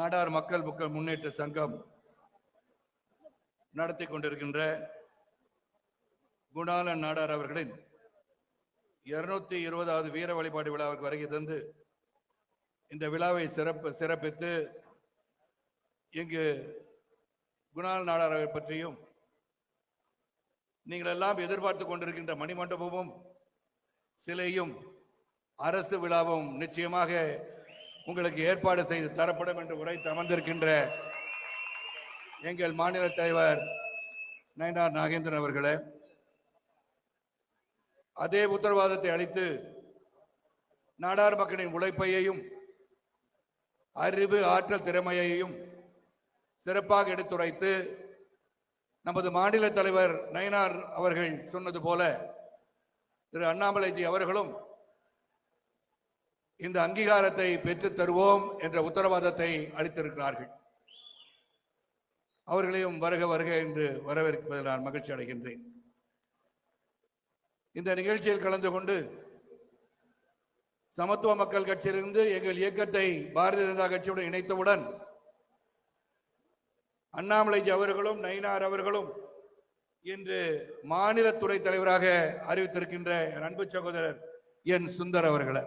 நாடார் மக்கள் மக்கள் முன்னேற்ற சங்கம் நடத்தி கொண்டிருக்கின்ற குணாலன் நாடார் அவர்களின் இருநூத்தி இருபதாவது வீர வழிபாடு விழாவுக்கு வருகை தந்து இந்த விழாவை சிறப்பு சிறப்பித்து இங்கு குணால் நாடார் அவர்கள் பற்றியும் நீங்கள் எல்லாம் எதிர்பார்த்து கொண்டிருக்கின்ற மணிமண்டபமும் சிலையும் அரசு விழாவும் நிச்சயமாக உங்களுக்கு ஏற்பாடு செய்து தரப்படும் என்று உரைத்து அமர்ந்திருக்கின்ற எங்கள் மாநில தலைவர் நயனார் நாகேந்திரன் அவர்களே அதே உத்தரவாதத்தை அளித்து நாடார் மக்களின் உழைப்பையையும் அறிவு ஆற்றல் திறமையையும் சிறப்பாக எடுத்துரைத்து நமது மாநில தலைவர் நயனார் அவர்கள் சொன்னது போல திரு அண்ணாமலைஜி அவர்களும் இந்த அங்கீகாரத்தை பெற்றுத் தருவோம் என்ற உத்தரவாதத்தை அளித்திருக்கிறார்கள். அவர்களையும் வருக வருக என்று வரவேற்பதில் நான் மகிழ்ச்சி அடைகின்றேன். இந்த நிகழ்ச்சியில் கலந்து கொண்டு சமத்துவ மக்கள் கட்சியிலிருந்து எங்கள் இயக்கத்தை பாரதிய ஜனதா கட்சியுடன் இணைத்தவுடன் அண்ணாமலைஜி அவர்களும் நயினார் அவர்களும் இன்று மாநில துறை தலைவராக அறிவித்திருக்கின்ற அன்பு சகோதரர் என் சுந்தர் அவர்களை.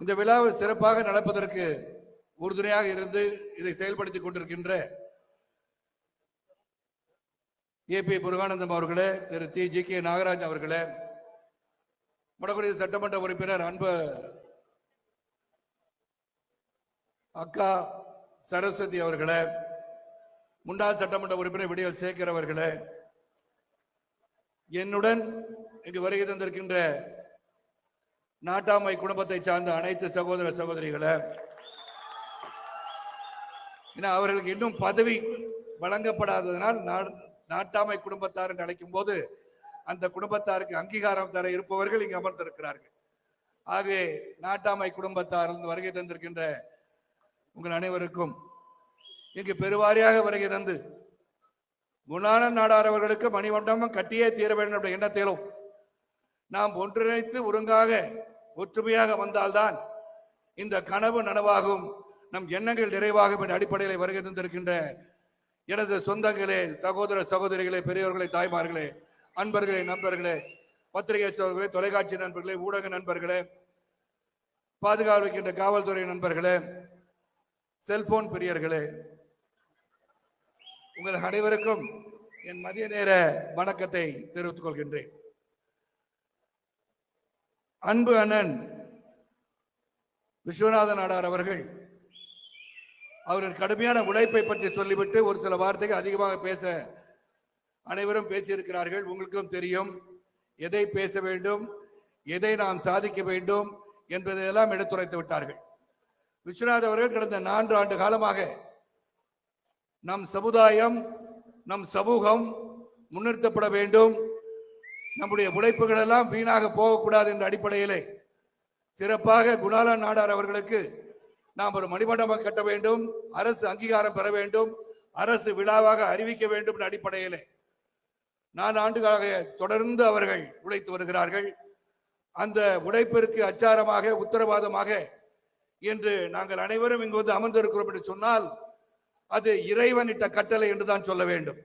இந்த விழாவை சிறப்பாக நடப்பதற்கு உறுதுணையாக இருந்து இதை செயல்படுத்திக் கொண்டிருக்கின்ற ஏ பி முருகானந்தம் அவர்களே Thiru T G. K. Nagaraj அவர்களே வடகுடி சட்டமன்ற உறுப்பினர் அன்பு அக்கா சரஸ்வதி அவர்களே முன்னாள் சட்டமன்ற உறுப்பினர் விடியல் சேகர் அவர்களே என்னுடன் இங்கு வருகை தந்திருக்கின்ற நாட்டாமை குடும்பத்தை சார்ந்த அனைத்து சகோதர சகோதரிகளை ஏன்னா அவர்களுக்கு இன்னும் பதவி வழங்கப்படாததனால் நாட்டாமை குடும்பத்தார் என்று அழைக்கும் போது அந்த குடும்பத்தாருக்கு அங்கீகாரம் தர இருப்பவர்கள் இங்கு அமர்ந்திருக்கிறார்கள். ஆகவே நாட்டாமை குடும்பத்தார் இருந்து வருகை தந்திருக்கின்ற உங்கள் அனைவருக்கும் இங்கு பெருவாரியாக வருகை தந்து குணானன் நாடார் அவர்களுக்கு மணிமண்டபம் கட்டியே தீர வேண்டும் என்ற எண்ணத்திலும் நாம் ஒன்றிணைத்து ஒருங்காக ஒற்றுமையாக வந்தால்தான் இந்த கனவு நனவாகும். நம் எண்ணங்கள் நிறைவாகும் என்ற அடிப்படையில் வருகை தந்திருக்கின்ற எனது சொந்தங்களே சகோதர சகோதரிகளே பெரியவர்களே தாய்மார்களே அன்பர்களே நண்பர்களே பத்திரிகை சோழர்களே தொலைக்காட்சி நண்பர்களே ஊடக நண்பர்களே பாதுகாக்கின்ற காவல்துறை நண்பர்களே செல்போன் பிரியர்களே உங்கள் அனைவருக்கும் என் மதிய நேர வணக்கத்தை தெரிவித்துக் கொள்கின்றேன். அன்பு அண்ணன் விஸ்வநாத நாடார் அவர்கள் அவரின் கடுமையான உழைப்பை பற்றி சொல்லிவிட்டு ஒரு சில வார்த்தைகள் அதிகமாக பேச அனைவரும் பேசியிருக்கிறார்கள். உங்களுக்கும் தெரியும் எதை பேச வேண்டும் எதை நாம் சாதிக்க வேண்டும் என்பதையெல்லாம் எடுத்துரைத்து விட்டார்கள். விஸ்வநாத் அவர்கள் கடந்த நான்கு ஆண்டு காலமாக நம் சமுதாயம் நம் சமூகம் முன்னிறுத்தப்பட வேண்டும். நம்முடைய உழைப்புகள் எல்லாம் வீணாக போகக்கூடாது என்ற அடிப்படையிலே சிறப்பாக குணாலன் நாடார் அவர்களுக்கு நாம் ஒரு மணிமண்டபம் கட்ட வேண்டும் அரசு அங்கீகாரம் பெற வேண்டும் அரசு விழாவாக அறிவிக்க வேண்டும் என்ற அடிப்படையிலே நான்கு ஆண்டுகளாக தொடர்ந்து அவர்கள் உழைத்து வருகிறார்கள். அந்த உழைப்பிற்கு அச்சாரமாக உத்தரவாதமாக என்று நாங்கள் அனைவரும் இங்கு வந்து அமர்ந்திருக்கிறோம் என்று சொன்னால் அது இறைவன் இட்ட கட்டளை என்றுதான் சொல்ல வேண்டும்.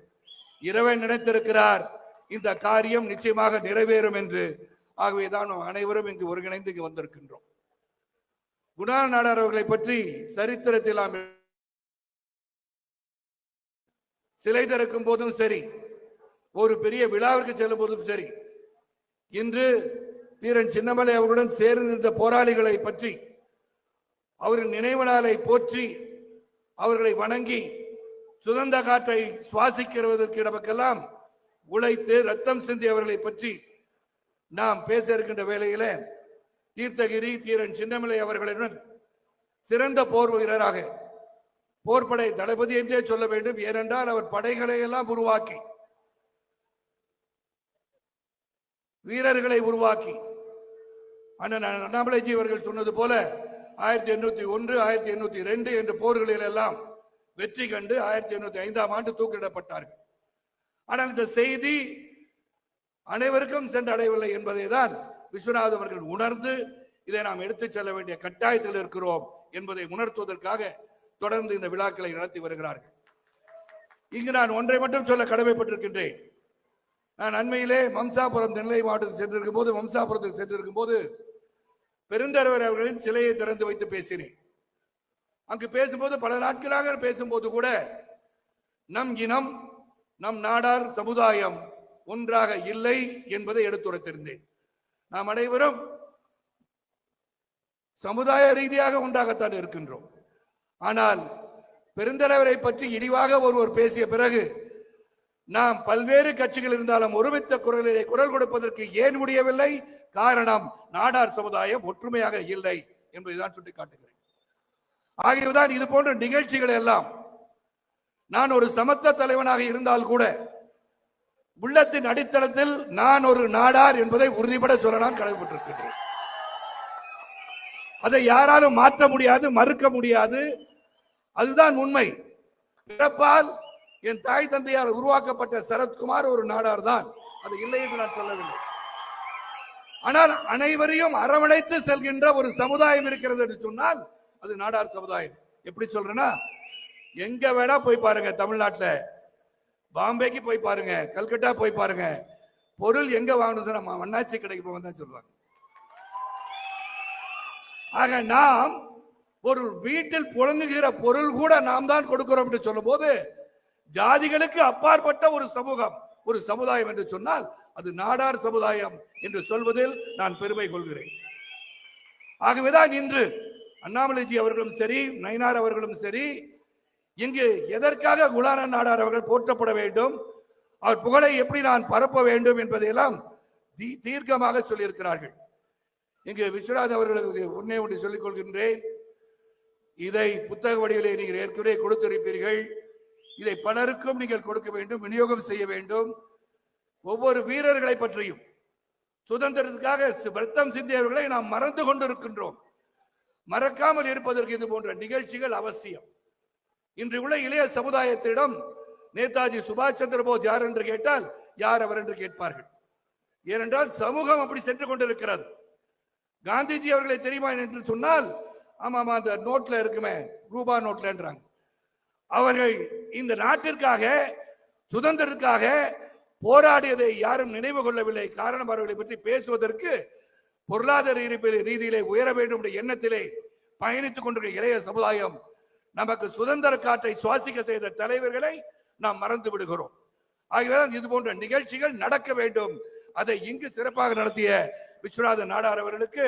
இறைவன் நினைத்திருக்கிறார் இந்த காரியம் நிச்சயமாக நிறைவேறும் என்று ஆகவேதான் அனைவரும் இங்கு ஒருங்கிணைந்து இங்கு வந்திருக்கின்றோம். குணால் நாடார் அவர்களை பற்றி சரித்திரத்தில் நாம் சிலை திறக்கும் போதும் சரி ஒரு பெரிய விழாவிற்கு செல்லும் போதும் சரி இன்று தீரன் சின்னமலை அவர்களுடன் சேர்ந்திருந்த போராளிகளை பற்றி அவரின் நினைவு நாளை போற்றி அவர்களை வணங்கி சுதந்திர காற்றை சுவாசிக்கிறதற்கு நமக்கெல்லாம் உழைத்து ரத்தம் சிந்தியவர்களை பற்றி நாம் பேச இருக்கின்ற வேளையில தீர்த்தகிரி தீரன் சின்னமலை அவர்களுடன் சிறந்த போர் வீரராக போர்படை தளபதி என்றே சொல்ல வேண்டும். ஏனென்றால் அவர் படைகளை எல்லாம் உருவாக்கி வீரர்களை உருவாக்கி. அண்ணன் அண்ணாமலைஜி அவர்கள் சொன்னது போல ஆயிரத்தி எண்ணூத்தி ஒன்று ஆயிரத்தி எண்ணூத்தி ரெண்டு என்ற போர்களில் எல்லாம் வெற்றி கண்டு ஆயிரத்தி எண்ணூத்தி ஐந்தாம் ஆண்டு தூக்கிடப்பட்டார்கள். ஆனால் இந்த செய்தி அனைவருக்கும் சென்றடையவில்லை என்பதை தான் விஸ்வநாத் அவர்கள் உணர்ந்து இதை நாம் எடுத்துச் செல்ல வேண்டிய கட்டாயத்தில் இருக்கிறோம் என்பதை உணர்த்துவதற்காக தொடர்ந்து இந்த விழாக்களை நடத்தி வருகிறார்கள். இங்கு நான் ஒன்றை மட்டும் சொல்ல கடமைப்பட்டிருக்கின்றேன். நான் அண்மையிலே மம்சாபுரம் நெல்லை மாவட்டத்தில் சென்றிருக்கும் போது மம்சாபுரத்துக்கு சென்றிருக்கும் போது பெருந்தரவர் அவர்களின் சிலையை திறந்து வைத்து பேசினேன். அங்கு பேசும்போது பல நாட்களாக பேசும்போது கூட நம் இனம் நம் நாடார் சமுதாயம் ஒன்றாக இல்லை என்பதை எடுத்துரைத்திருந்தேன். நாம் அனைவரும் சமுதாய ரீதியாக ஒன்றாகத்தான் இருக்கின்றோம். ஆனால் பெருந்தலைவரை பற்றி இழிவாக ஒருவர் பேசிய பிறகு நாம் பல்வேறு கட்சிகள் இருந்தாலும் ஒருமித்த குரலிலே குரல் கொடுப்பதற்கு ஏன் முடியவில்லை? காரணம் நாடார் சமுதாயம் ஒற்றுமையாக இல்லை என்பதுதான் சுட்டிக்காட்டுகிறேன். ஆகியவுதான் இது போன்ற நிகழ்ச்சிகள் எல்லாம் நான் ஒரு சமத்த தலைவனாக இருந்தால் கூட உள்ளத்தின் அடித்தளத்தில் நான் ஒரு நாடார் என்பதை உறுதிபட சொல்ல நான் கடமைப்பட்டிருக்கின்றேன். அதை யாராலும் மாற்ற முடியாது மறுக்க முடியாது. அதுதான் உண்மை. பிறப்பால் என் தாய் தந்தையால் உருவாக்கப்பட்ட சரத்குமார் ஒரு நாடார் தான் அது இல்லை என்று நான் சொல்லவில்லை. ஆனால் அனைவரையும் அரவணைத்து செல்கின்ற ஒரு சமுதாயம் இருக்கிறது என்று சொன்னால் அது நாடார் சமுதாயம். எப்படி சொல்றேன்னா எங்க வேணா போய் பாருங்க தமிழ்நாட்டில். பாம்பேக்கு போய் பாருங்க கல்கட்டா போய் பாருங்க. பொருள் எங்க வாங்கணும் சொன்னா மண்ணாச்சி கடைக்கு போக தான் சொல்லுவாங்க. ஆக நாம் ஒரு வீட்டில் புழங்குகிற பொருள் கூட நாம் தான் கொடுக்கிறோம் என்று சொல்லும் போது ஜாதிகளுக்கு அப்பாற்பட்ட ஒரு சமூகம் ஒரு சமுதாயம் என்று சொன்னால் அது நாடார் சமுதாயம் என்று சொல்வதில் நான் பெருமை கொள்கிறேன். ஆகவேதான் இன்று அண்ணாமலைஜி அவர்களும் சரி நயினார் அவர்களும் சரி இங்கு எதற்காக குலான நாடார் அவர்கள் போற்றப்பட வேண்டும்? அவர் புகழை எப்படி நான் பரப்ப வேண்டும் என்பதையெல்லாம் தீ- தீர்க்கமாக சொல்லியிருக்கிறார்கள். இங்கு விஸ்வநாத் அவர்களுக்கு உன்னை ஒன்று சொல்லிக் கொள்கின்றேன். இதை புத்தக வடிவிலே நீங்கள் ஏற்கனவே கொடுத்திருப்பீர்கள். இதை பலருக்கும் நீங்கள் கொடுக்க வேண்டும் விநியோகம் செய்ய வேண்டும். ஒவ்வொரு வீரர்களை பற்றியும் சுதந்திரத்துக்காக வருத்தம் சிந்தியவர்களை நாம் மறந்து கொண்டிருக்கின்றோம். மறக்காமல் இருப்பதற்கு இது போன்ற நிகழ்ச்சிகள் அவசியம். இன்று உள்ள இளைய சமுதாயத்திடம் நேதாஜி சுபாஷ் சந்திர போஸ் யார் என்று கேட்டால் யார் அவர் என்று கேட்பார்கள். ஏனென்றால் சமூகம் அப்படி சென்று கொண்டிருக்கிறது. காந்திஜி அவர்களை தெரியுமா என்று சொன்னால் ஆமாமா அந்த நோட்ல இருக்குமே ரூபா நோட்லன்றாங்க. அவர்கள் இந்த நாட்டிற்காக சுதந்திரத்துக்காக போராடியதை யாரும் நினைவு கொள்ளவில்லை. காரணம் அவர்களை பற்றி பேசுவதற்கு பொருளாதார ரீதியிலே- ரீதியிலே உயர வேண்டும் என்ற எண்ணத்திலே பயணித்துக் கொண்டிருக்கிற இளைய சமுதாயம் நமக்கு சுதந்திர காற்றை சுவாசிக்க செய்த தலைவர்களை நாம் மறந்து விடுகிறோம். ஆகவேதான் இது போன்ற நிகழ்ச்சிகள் நடக்க வேண்டும். அதை இங்கு சிறப்பாக நடத்திய விஸ்வநாத நாடார் அவர்களுக்கு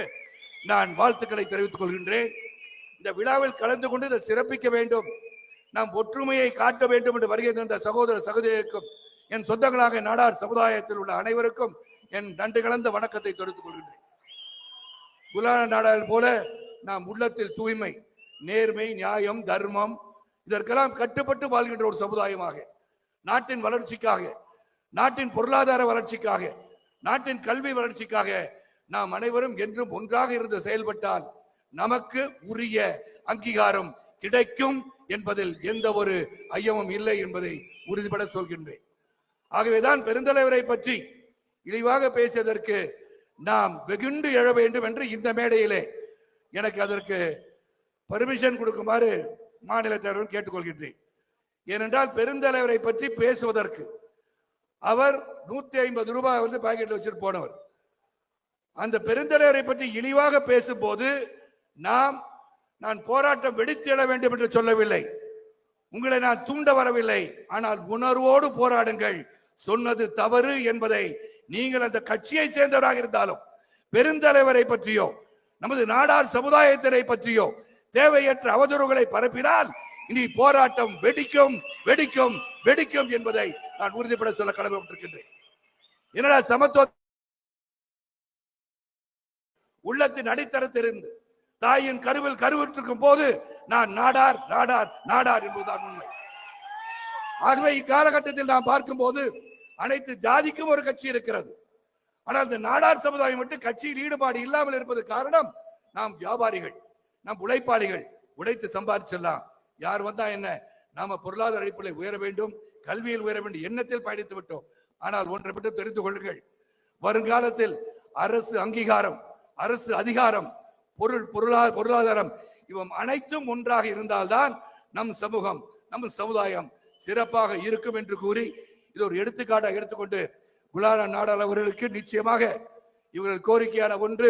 நான் வாழ்த்துக்களை தெரிவித்துக் கொள்கின்றேன். இந்த விழாவில் கலந்து கொண்டு இதை சிறப்பிக்க வேண்டும். நாம் ஒற்றுமையை காட்ட வேண்டும் என்று வருகை தந்த சகோதர சகோதரிக்கும் என் சொந்தங்களாக நாடார் சமுதாயத்தில் உள்ள அனைவருக்கும் என் நன்றி கலந்த வணக்கத்தை தெரிவித்துக் கொள்கின்றேன். குலான நாடார் போல நாம் உள்ளத்தில் தூய்மை நேர்மை நியாயம் தர்மம் இதற்கெல்லாம் கட்டுப்பட்டு வாழ்கின்ற ஒரு சமுதாயமாக நாட்டின் வளர்ச்சிக்காக நாட்டின் பொருளாதார வளர்ச்சிக்காக நாட்டின் கல்வி வளர்ச்சிக்காக நாம் அனைவரும் என்றும் ஒன்றாக இருந்து செயல்பட்டால் நமக்கு உரிய அங்கீகாரம் கிடைக்கும் என்பதில் எந்த ஒரு ஐயமும் இல்லை என்பதை உறுதிபட சொல்கின்றேன். ஆகவேதான் பெருந்தலைவரை பற்றி இழிவாக பேசியதற்கு நாம் வெகுண்டு எழ வேண்டும் என்று இந்த மேடையிலே எனக்கு அதற்கு பர்மிஷன் கொடுக்குமாறு மாநில தலைவர் கேட்டுக்கொள்கின்றேன். ஏனென்றால் பெருந்தலைவரை பற்றி பேசுவதற்கு அவர் நூத்தி ஐம்பது ரூபாய் வந்து பாக்கெட்ல வச்சுட்டு போனவர். அந்த பெருந்தலைவரை பற்றி இழிவாக பேசும்போது நாம் நான் போராட்டம் வெடித்து வேண்டும் என்று சொல்லவில்லை. உங்களை நான் தூண்ட வரவில்லை. ஆனால் உணர்வோடு போராடுங்கள். சொன்னது தவறு என்பதை நீங்கள் அந்த கட்சியை சேர்ந்தவராக இருந்தாலும் பெருந்தலைவரை பற்றியோ நமது நாடார் சமுதாயத்தினை பற்றியோ தேவையற்ற அவதூறுகளை பரப்பினால் இனி போராட்டம் வெடிக்கும் வெடிக்கும் வெடிக்கும் என்பதை நான் உறுதிப்பட சொல்ல கடமைப்பட்டிருக்கின்றேன். என்னடா சமத்துவ உள்ளத்தின் அடித்தரத்திலிருந்து தாயின் கருவில் கருவுற்றிருக்கும் போது நான் நாடார் நாடார் நாடார் என்பதுதான் உண்மை. ஆகவே இக்காலகட்டத்தில் நாம் பார்க்கும்போது அனைத்து ஜாதிக்கும் ஒரு கட்சி இருக்கிறது. ஆனால் இந்த நாடார் சமுதாயம் மட்டும் கட்சியில் ஈடுபாடு இல்லாமல் இருப்பது காரணம் நாம் வியாபாரிகள். நாம் உழைப்பாளிகள் உழைத்து சம்பாதிச்சிடலாம் யார் வந்தா என்ன? நாம பொருளாதார அடிப்படையில் உயர வேண்டும் கல்வியில் உயர வேண்டும் எண்ணத்தில் பயணித்து விட்டோம். ஆனால் ஒன்றை மட்டும் தெரிந்து கொள்ளுங்கள். வருங்காலத்தில் அரசு அங்கீகாரம் அரசு அதிகாரம் பொருள் பொருளா பொருளாதாரம் இவம் அனைத்தும் ஒன்றாக இருந்தால்தான் நம் சமூகம் நம் சமுதாயம் சிறப்பாக இருக்கும் என்று கூறி இது ஒரு எடுத்துக்காட்டாக எடுத்துக்கொண்டு குலார நாடாளவர்களுக்கு நிச்சயமாக இவர்கள் கோரிக்கையான ஒன்று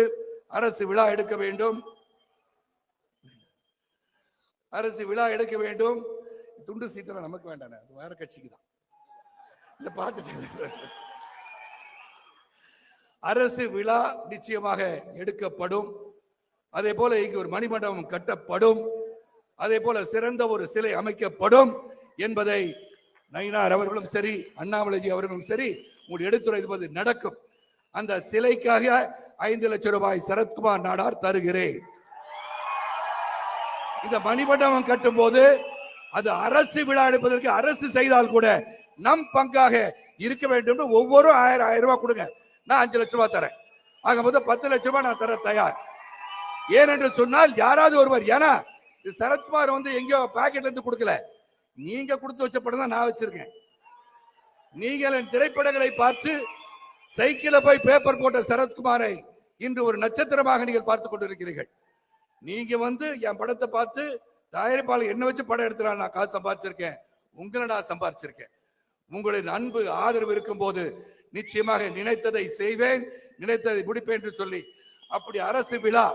அரசு விழா எடுக்க வேண்டும். அரசு விழா எடுக்க வேண்டும். துண்டு சீட்டெல்லாம் நமக்கு வேண்டாம். அது வேற கட்சிக்கு தான் இந்த பாட்டு அரசு விழா நிச்சயமாக எடுக்கப்படும். அதே போல இங்கு ஒரு மணிமண்டபம் கட்டப்படும். அதே போல சிறந்த ஒரு சிலை அமைக்கப்படும் என்பதை நயினார் அவர்களும் சரி அண்ணாமலைஜி அவர்களும் சரி உங்களுடைய எடுத்துரைப்பது நடக்கும். அந்த சிலைக்காக ஐந்து லட்சம் ரூபாய் சரத்குமார் நாடார் தருகிறேன். இந்த மணிமண்டபம் கட்டும் போது அது அரசு விழா எடுப்பதற்கு அரசு செய்தால் கூட நம் பங்காக இருக்க வேண்டும் ஒவ்வொரு ஆயிரம் ஆயிரம் ரூபாய் கொடுங்க. நான் அஞ்சு லட்ச ரூபாய் தரேன். ஆக மொத்தம் பத்து லட்ச ரூபாய் நான் தர தயார். ஏனென்று சொன்னால் யாராவது ஒருவர் ஏன்னா சரத்குமார் வந்து எங்கேயோ பாக்கெட்ல இருந்து கொடுக்கல. நீங்க கொடுத்து வச்ச படம் தான் நான் வச்சிருக்கேன். நீங்கள் என் திரைப்படங்களை பார்த்து சைக்கிளை போய் பேப்பர் போட்ட சரத்குமாரை இன்று ஒரு நட்சத்திரமாக நீங்கள் பார்த்துக் கொண்டிருக்கிறீர்கள். நீங்க வந்து என் படத்தை பார்த்து தயாரிப்பாளர் என்ன வச்சு படம் எடுத்துலாம் நான் காசு சம்பாதிச்சிருக்கேன். உங்களை நான் சம்பாதிச்சிருக்கேன். உங்களின் அன்பு ஆதரவு இருக்கும் போது நிச்சயமாக நினைத்ததை செய்வேன் நினைத்ததை முடிப்பேன் என்று சொல்லி அப்படி அரசு விழா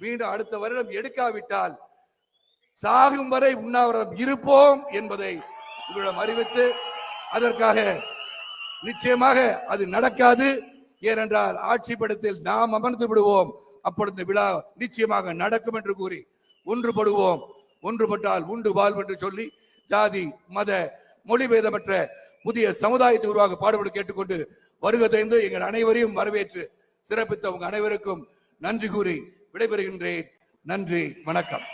மீண்டும் அடுத்த வருடம் எடுக்காவிட்டால் சாகும் வரை உண்ணாவிரதம் இருப்போம் என்பதை உங்களிடம் அறிவித்து அதற்காக நிச்சயமாக அது நடக்காது. ஏனென்றால் ஆட்சி படத்தில் நாம் அமர்ந்து விடுவோம். அப்பொழுது விழா நிச்சயமாக நடக்கும் என்று கூறி ஒன்றுபடுவோம். ஒன்றுபட்டால் உண்டு வாழ்வு என்று சொல்லி ஜாதி மத மொழிபேதமற்ற புதிய சமுதாயத்தை உருவாக பாடுபட கேட்டுக்கொண்டு வருகை தந்து எங்கள் அனைவரையும் வரவேற்று சிறப்பித்த உங்க அனைவருக்கும் நன்றி கூறி விடைபெறுகின்றேன். நன்றி வணக்கம்.